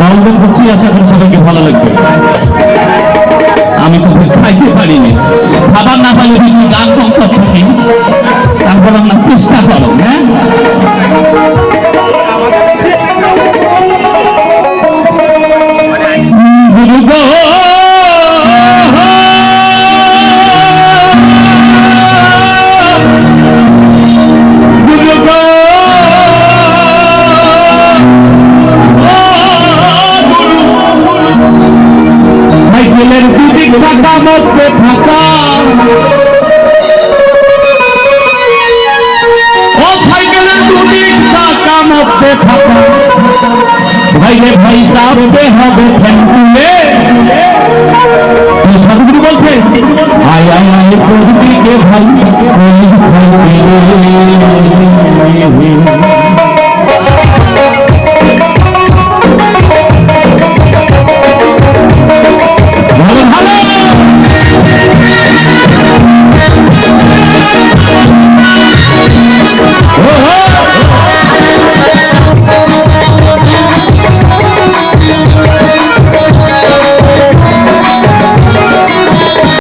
বাউলদের করছি আশা করি ভালো লাগবে। আমি তো খাইতে পারিনি। খাবার না পাইলে যদি গান কম থাকি তারপর আমরা চেষ্টা করো হ্যাঁ? গুরু সাইকেলের দুদিক ফাঁকা মধ্যে ফাঁকা ও সাইকেলের দুদিক ফাঁকা মধ্যে ফাঁকা ভাইরে ভাই চাপতে হবে ফ্যান্টুলে সাধুগুরু বলছে, আয় আয় আয় চোরদিকে ভাই।